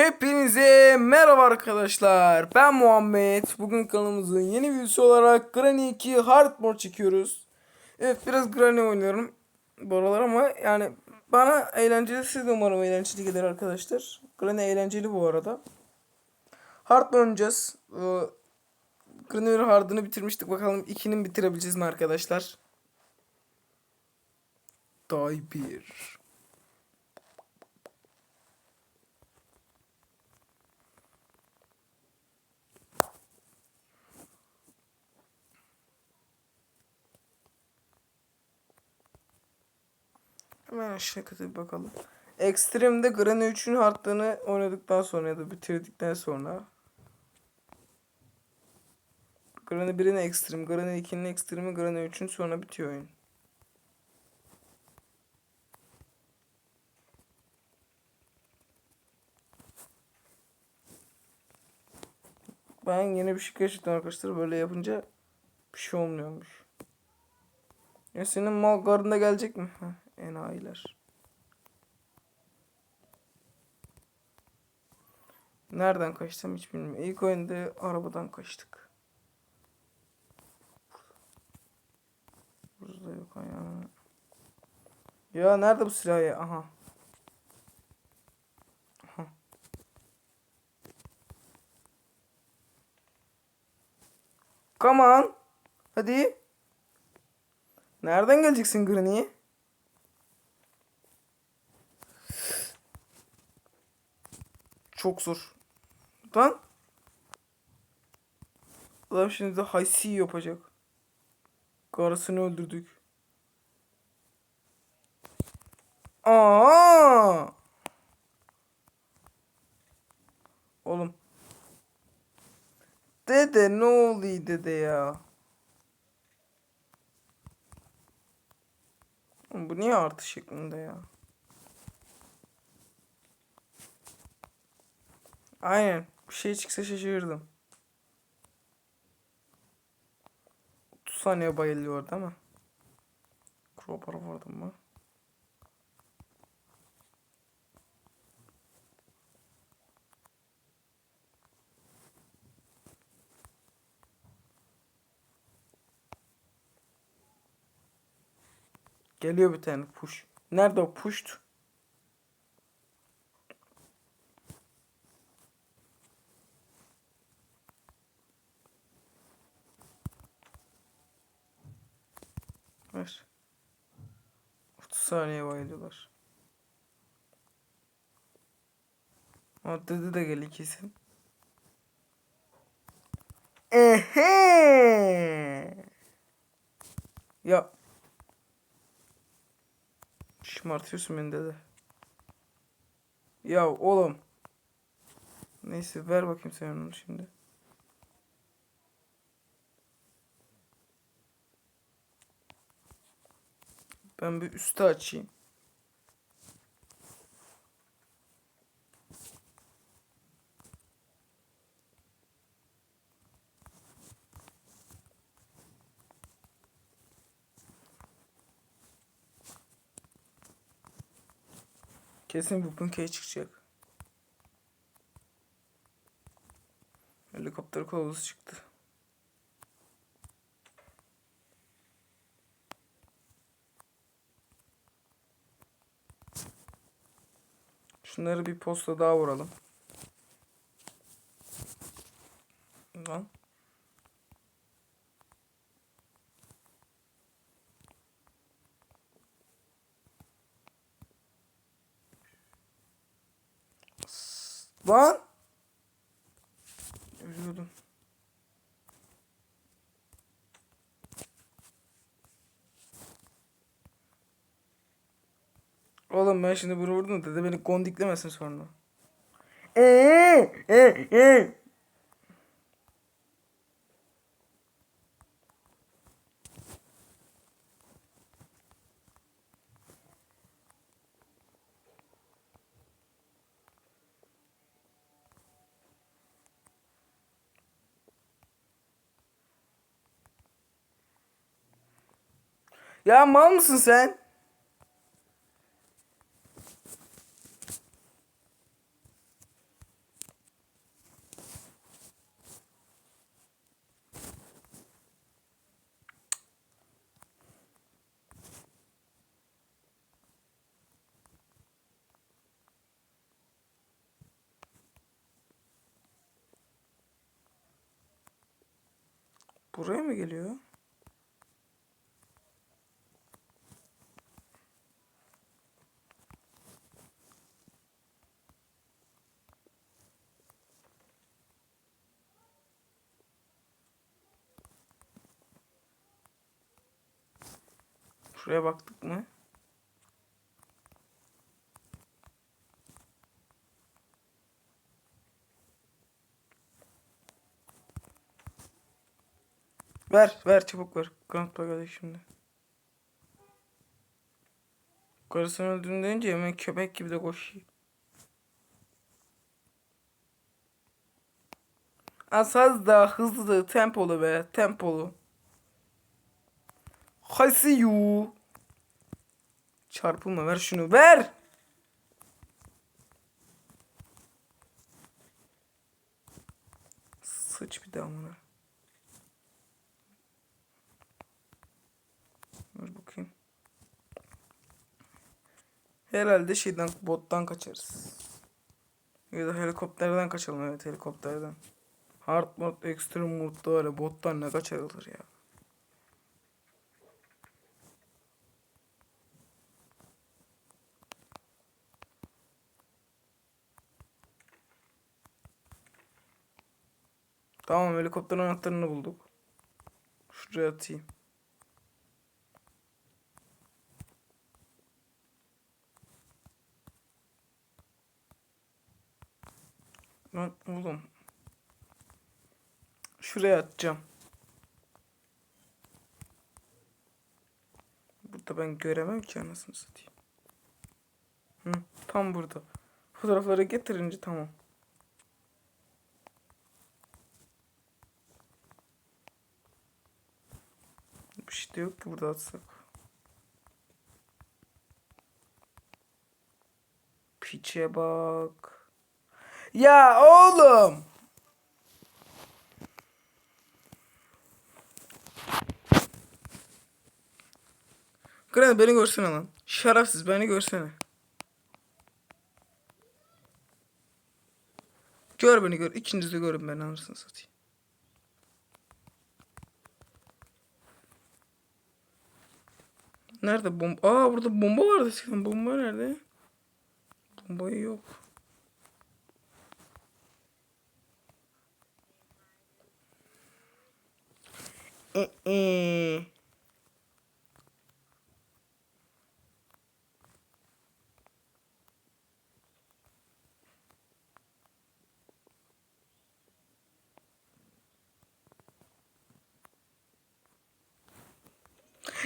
Hepinize merhaba arkadaşlar. Ben Muhammed. Bugün kanalımızın yeni videosu olarak Granny 2 Hard Mode çekiyoruz. Evet biraz Granny oynuyorum bu aralar ama yani bana eğlenceli siz de umarım eğlenceli gelir arkadaşlar. Granny eğlenceli bu arada. Hard oynayacağız. Granny Hard'ını bitirmiştik. Bakalım 2'nin bitirebileceğiz mi arkadaşlar? Day 1. Hemen aşağı kata bir bakalım. Extreme'de Granny 3'ün hardlığını oynadıktan sonra ya da bitirdikten sonra Granny 1'in Extreme, Granny 2'nin Extreme'i, Granny 3'ün sonra bitiyor oyun. Ben yeni bir şey keşfettim arkadaşlar. Böyle yapınca bir şey olmuyormuş. Ya senin mal garında gelecek mi? Enayiler. Nereden kaçtım hiç bilmiyorum. İlk oyunda arabadan kaçtık. Burada yok ayağım. Ya nerede bu silah ya? Aha. Aha. Come on. Hadi. Nereden geleceksin Granny? Çok zor. Lan. Adam şimdi de C yapacak. Karısını öldürdük. Aa! Oğlum. Dede ne oluyor dede ya? Bu niye artı şeklinde ya? Aynen. Bir şey çıksa şaşırırdım. 30 saniye bayılıyor değil mi? Crowbar vurdum mu? Geliyor bir tane push. Nerede o pushed? Ver. 30 saniye bayılıyorlar. Ama dedi de gel kesin. Ehe. Ya. Şımartıyorsun beni dede. Ya oğlum. Neyse ver bakayım sen onu şimdi. Ben bir üstü açayım. Kesin bu punkey çıkacak. Helikopter kılavuzu çıktı. Şunları bir posta daha vuralım. Lan. Lan. Oğlum ben şimdi bunu vurdum dede beni gondiklemesin sonra. Eee, eee, eee. Ya mal mısın sen? Buraya mı geliyor? Şuraya baktık mı? Ver, ver çabuk ver. Grandpa geldi şimdi. Karısını öldürdüm deyince hemen köpek gibi de koşuyor. Asaz da hızlı, tempolu be, tempolu. Hasiyu. Çarpılma ver şunu ver. Sıç bir daha amına. Dur bakayım. Herhalde şeyden bottan kaçarız. Ya da helikopterden kaçalım evet helikopterden. Hard mode, extreme mode'da öyle bottan ne kaçarılır ya. Tamam helikopter anahtarını bulduk. Şuraya atayım. Lan oğlum. Şuraya atacağım. Burada ben göremem ki anasını satayım. Hı, tam burada. Fotoğrafları getirince tamam. Bir şey de yok ki burada atsak. Piçe bak. Ya oğlum. Kral beni görsene lan. Şerefsiz beni görsene. Gör beni gör. İkiniz de görün beni anasını satayım. Nerede bomba? Aa burada bomba vardı eskiden. Bomba nerede? Bombayı yok.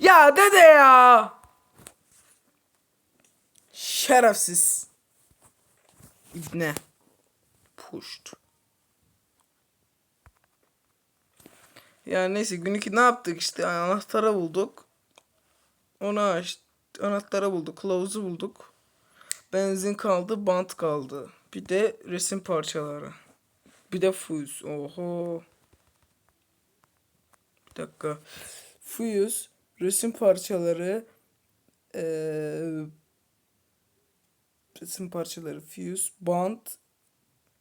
Ya dede ya. Şerefsiz. İbne. Puşt. Ya neyse gün iki ne yaptık işte anahtarı bulduk. Onu aç. Anahtarı bulduk. Kılavuzu bulduk. Benzin kaldı. Bant kaldı. Bir de resim parçaları. Bir de fuse. Oho. Bir dakika. Fuse, resim parçaları, eee, resim parçaları, fuse, bant,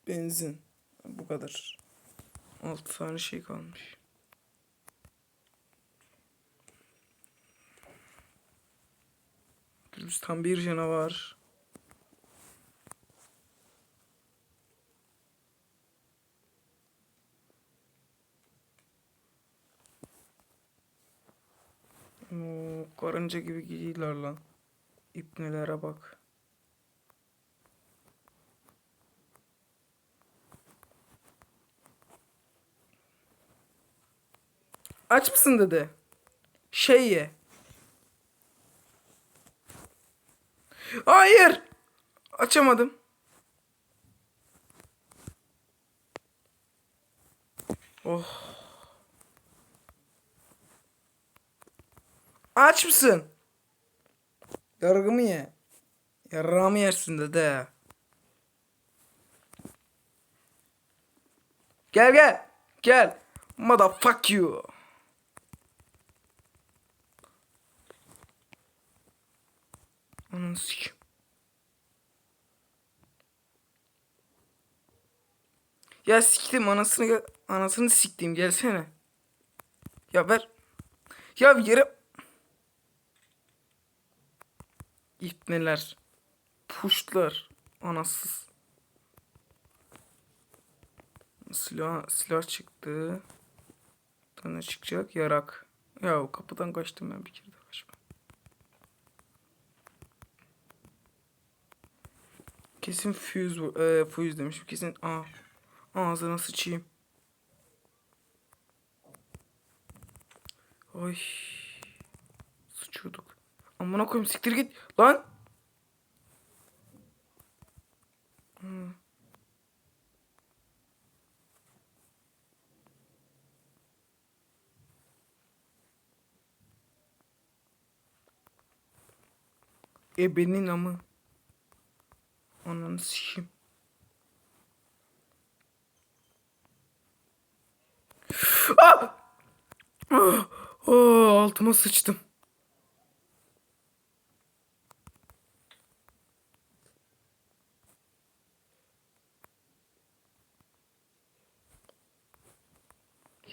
benzin. Bu kadar. 6 tane şey kalmış. Biz tam bir canavar. Oo, karınca gibi gidiyorlar lan. İpnelere bak. Aç mısın dedi. Şey ye. Hayır. Açamadım. Oh. Aç mısın? Yargımı ye. Yarrağımı yersin dede. Gel gel. Gel. Motherfuck you. Ananı sikeyim. Ya siktim anasını anasını siktim gelsene. Ya ver. Ya yere. İpneler. Puşlar. Anasız. Silah, silah çıktı. Tane çıkacak yarak. Ya kapıdan kaçtım ben bir kere daha kaçma. Kesin fuse. E, fuse demişim. Kesin aa. Ağzına sıçayım. Ay. Sıçıyorduk. Amına koyayım siktir git. Lan. Hmm. Ebenin amı. Ananı sikeyim. Ah! Oh, altıma sıçtım.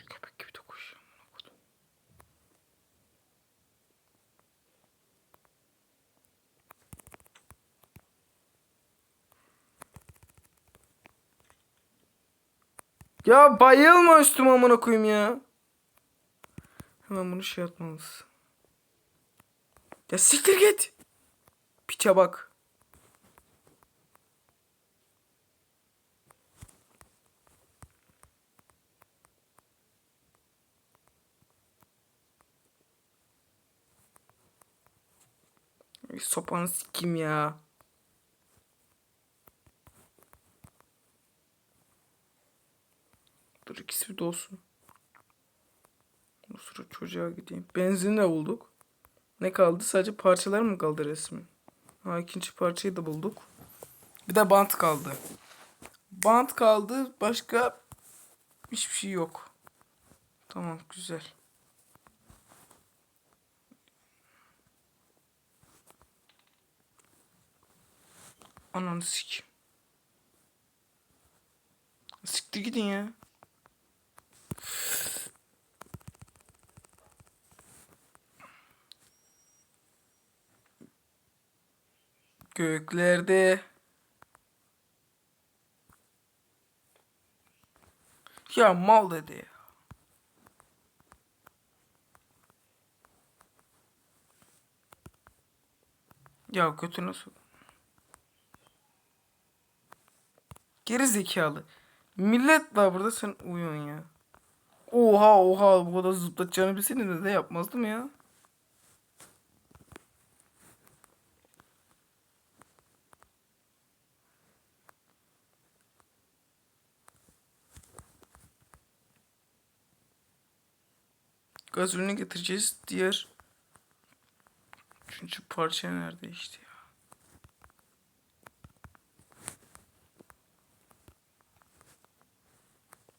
Köpek gibi de koşuyor. amına kodum. Ya bayılma üstüme amına koyayım ya. Hemen bunu şey yapmalıyız. Ya siktir git. Piçe bak. Sopanı sikeyim ya. Dur ikisi bir dolsun. O sıra çocuğa gideyim. Benzin de bulduk. Ne kaldı? Sadece parçalar mı kaldı resmin? Ha ikinci parçayı da bulduk. Bir de bant kaldı. Bant kaldı. Başka hiçbir şey yok. Tamam güzel. Ananı sik. Siktir gidin ya. Göklerde Ya mal dedi ya. Götü nasıl? Geri zekalı. Millet var burada sen uyuyorsun ya. Oha oha bu kadar zıplatacağını bilseydin de, de yapmazdım ya. Gaz ürünü getireceğiz. Diğer üçüncü parça nerede işte ya.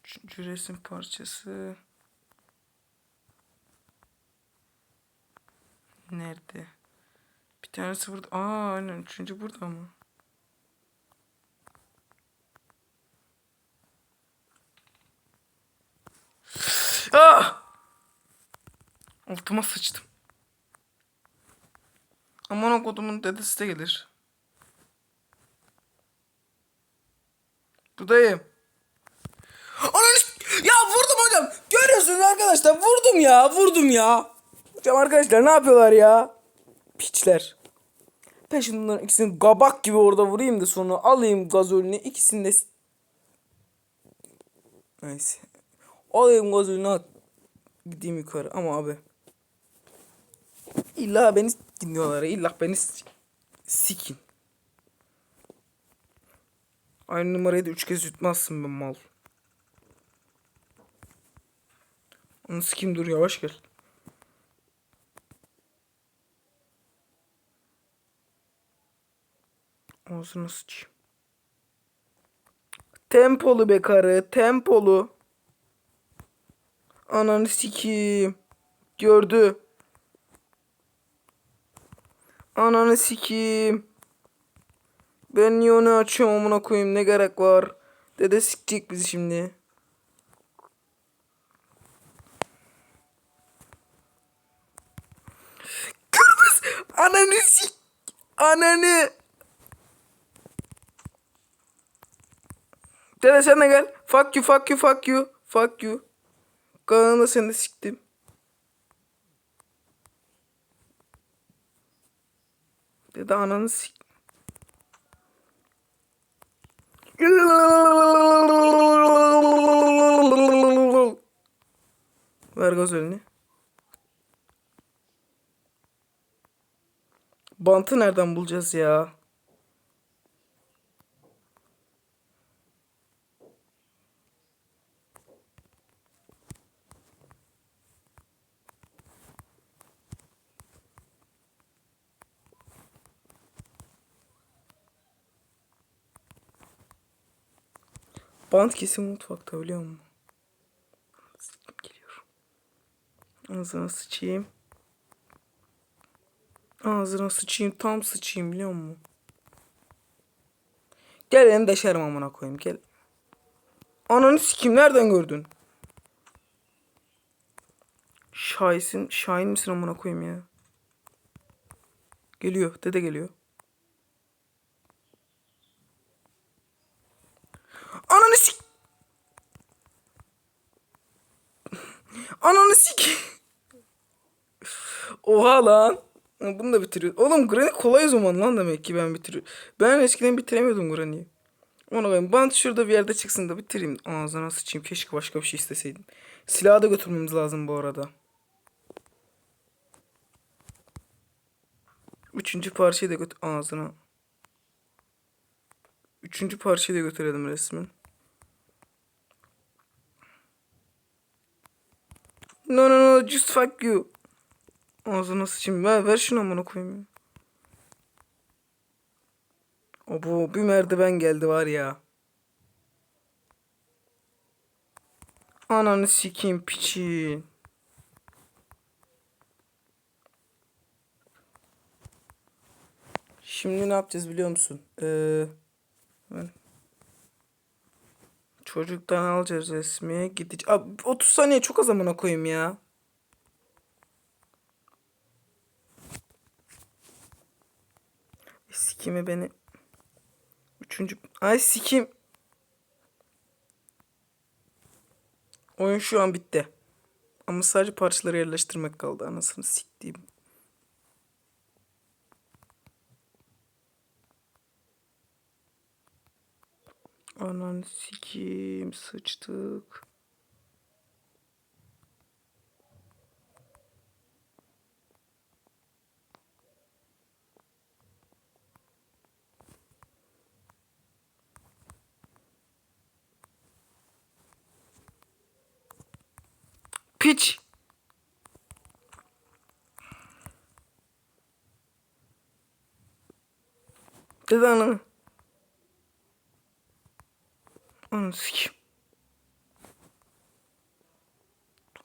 Üçüncü resim parçası. Nerede? Bir tanesi burada. Aa aynen üçüncü burada mı? Ah! Altıma sıçtım. Aman o kodumun dedesi de gelir. Buradayım. Ananı Ya vurdum hocam. Görüyorsunuz arkadaşlar vurdum ya vurdum ya. Hocam arkadaşlar ne yapıyorlar ya? Piçler. Ben şimdi bunların ikisini kabak gibi orada vurayım da sonra alayım gazolini ikisini de... Neyse. Alayım gazolini at. Gideyim yukarı ama abi. İlla beni dinliyorlar. İlla beni sikin. Aynı numarayı da üç kez yutmazsın ben mal. Onu sikim dur yavaş gel. Ağzına sıçayım. Tempolu be karı. Tempolu. Ananı sikeyim. Gördü. Ananı sikiyim. Ben niye onu açıyorum amına koyayım ne gerek var. Dede sikecek bizi şimdi. Kırmızı ananı sik. Ananı. Dede sen de gel. Fuck you fuck you fuck you. Fuck you. Kanını seni siktim. Dede ananı sik. Ver gaz elini. Bantı nereden bulacağız ya? Bant kesin mutfakta biliyor musun? Sikim geliyor. Ağzına sıçayım. Ağzına sıçayım. Tam sıçayım biliyor musun? Gel beni deşerim amına koyayım gel. Ananı sikeyim nereden gördün? Şahisin, Şahin misin amına koyayım ya? Geliyor, dede geliyor. Ananı sik... Ananı sik... Oha lan. Bunu da bitiriyor. Oğlum Granny kolay o zaman lan demek ki ben bitiriyorum. Ben eskiden bitiremiyordum Granny'yi. Ona koyayım. Bant şurada bir yerde çıksın da bitireyim. Ağzına sıçayım. Keşke başka bir şey isteseydim. Silahı da götürmemiz lazım bu arada. Üçüncü parçayı da götür ağzına. Üçüncü parçayı da götürelim resmen. No no no just fuck you. Ağzına sıçayım. Ver, ver şunu amına koyayım. ya. Abo bir merdiven geldi var ya. Ananı sikeyim piçi. Şimdi ne yapacağız biliyor musun? Ee, Çocuktan alacağız resmiye gideceğiz. Abi 30 saniye çok az amına koyayım ya. Sikimi beni. Üçüncü. Ay sikim. Oyun şu an bitti. Ama sadece parçaları yerleştirmek kaldı. Anasını siktiğim. Ananı sikeyim sıçtık. Piç. Dede ananı. Ananı sikeyim.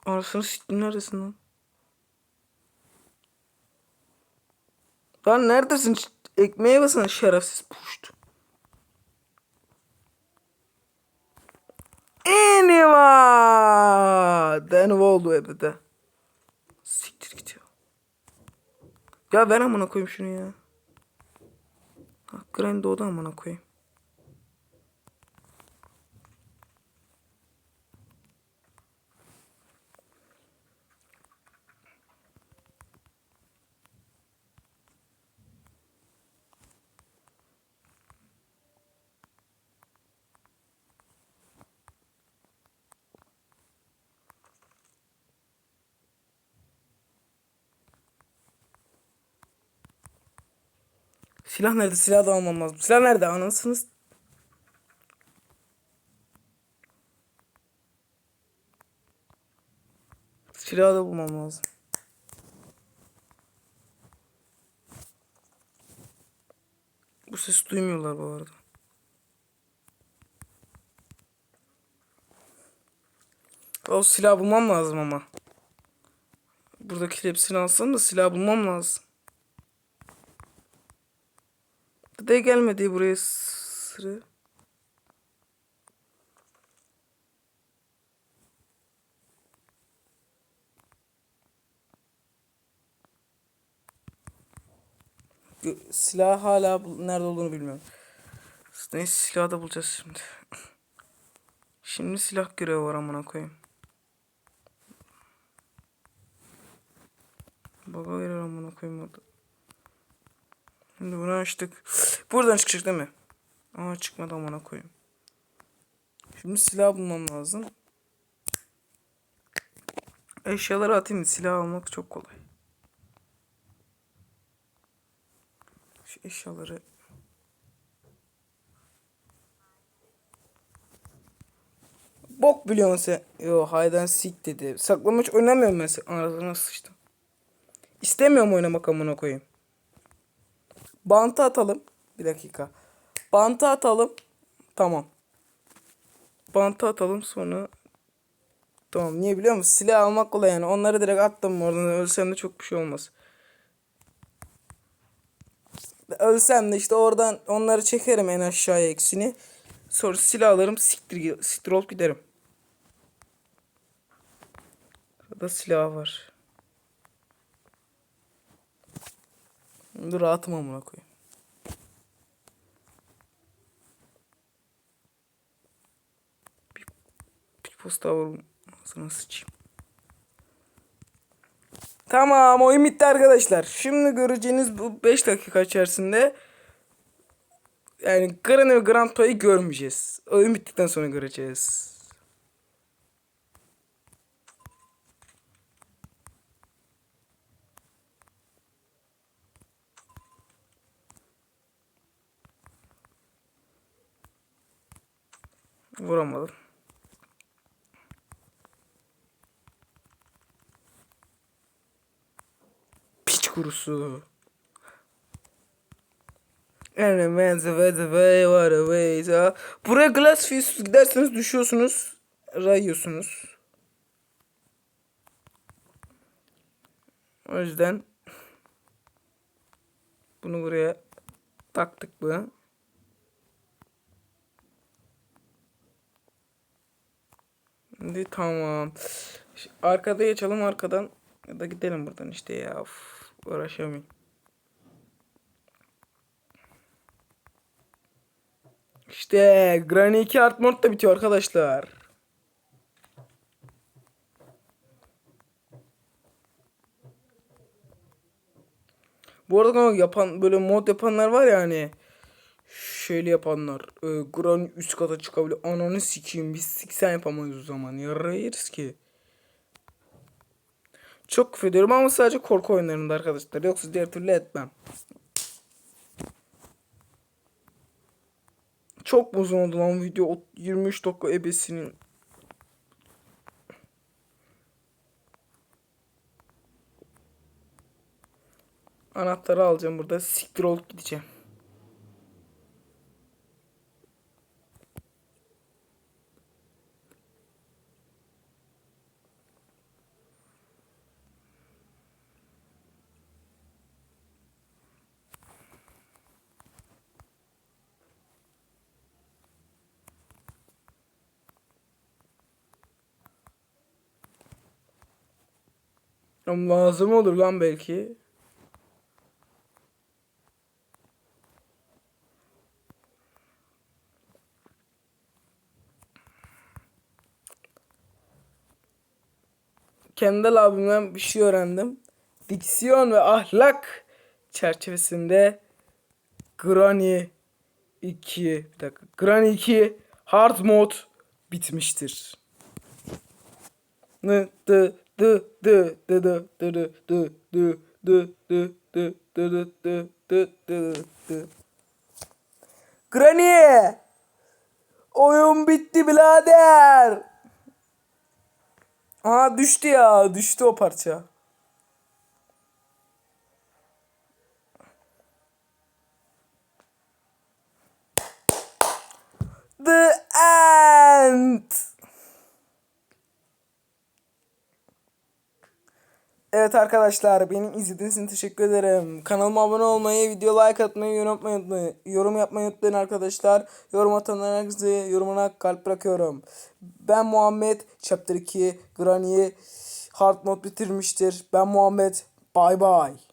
Anasını siktim neredesin lan? Neredesin? Ekmeğe basın şerefsiz puşt. Eniva. Denva oldu evde. Siktir git ya. Ver amına koyayım şunu ya. Ha, Grand doğdu amına koyayım. Silah nerede? Silah da almam lazım. Silah nerede? Anasınız. Silahı da bulmam lazım. Bu sesi duymuyorlar bu arada. O silah bulmam lazım ama. Buradaki hepsini alsam da silah bulmam lazım. Dede gelmedi buraya sıra. Gö- silah hala nerede olduğunu bilmiyorum. Neyse silahı da bulacağız şimdi. Şimdi silah görevi var amına koyayım. Baba verir amına koyayım orada. Şimdi bunu açtık. Buradan çıkacak değil mi? Aa çıkmadı amına koyayım. Şimdi silah bulmam lazım. Eşyaları atayım. Silah almak çok kolay. Şu eşyaları Bok biliyorsun sen. Yo haydan sik dedi. Saklamaç oynamıyorum ben. Ağzına sıçtım. İstemiyorum oynamak amına koyayım. Bantı atalım. Bir dakika. Bantı atalım. Tamam. Bantı atalım sonra. Tamam niye biliyor musun? Silah almak kolay yani. Onları direkt attım oradan. Ölsem de çok bir şey olmaz. Ölsem de işte oradan onları çekerim en aşağıya eksini. Sonra silah alırım siktir, siktir olup giderim. Burada silah var. Dur rahatım amına koyayım. Bir, bir posta var. Ağzına sıçayım. Tamam oyun bitti arkadaşlar. Şimdi göreceğiniz bu 5 dakika içerisinde yani Granny ve Grandpa'yı görmeyeceğiz. Oyun bittikten sonra göreceğiz. Vuramadım. Piç kurusu. Buraya glass fuse giderseniz düşüyorsunuz. Rayıyorsunuz. O yüzden bunu buraya taktık mı? Şimdi tamam. Arkada geçelim arkadan ya da gidelim buradan işte ya. Of, uğraşamayayım. İşte Granny 2 Art Mode da bitiyor arkadaşlar. Bu arada yapan böyle mod yapanlar var ya hani şöyle yapanlar e, Granny üst kata çıkabiliyor ananı sikeyim biz siksen yapamayız o zaman yarayırız ki. Çok küfür ama sadece korku oyunlarında arkadaşlar yoksa diğer türlü etmem. Çok uzun oldu lan video O 23 dakika ebesinin. Anahtarı alacağım burada. Siktir olup gideceğim. Ama lazım olur lan belki. Kendall abimden bir şey öğrendim. Diksiyon ve ahlak çerçevesinde Granny 2 bir dakika. Granny 2 Hard Mode bitmiştir. Nı dı dı dı dı dı dı dı dı dı dı dı dı dı dı dı dı dı Granny! Oyun bitti birader. Aa düştü ya. Düştü o parça. The end. Evet arkadaşlar benim izlediğiniz için teşekkür ederim. Kanalıma abone olmayı, video like atmayı, yorum yapmayı unutmayın. Yorum yapmayı unutmayın arkadaşlar. Yorum atanlara herkese yorumuna kalp bırakıyorum. Ben Muhammed Chapter 2 Granny'i Hard Mode bitirmiştir. Ben Muhammed. Bye bye.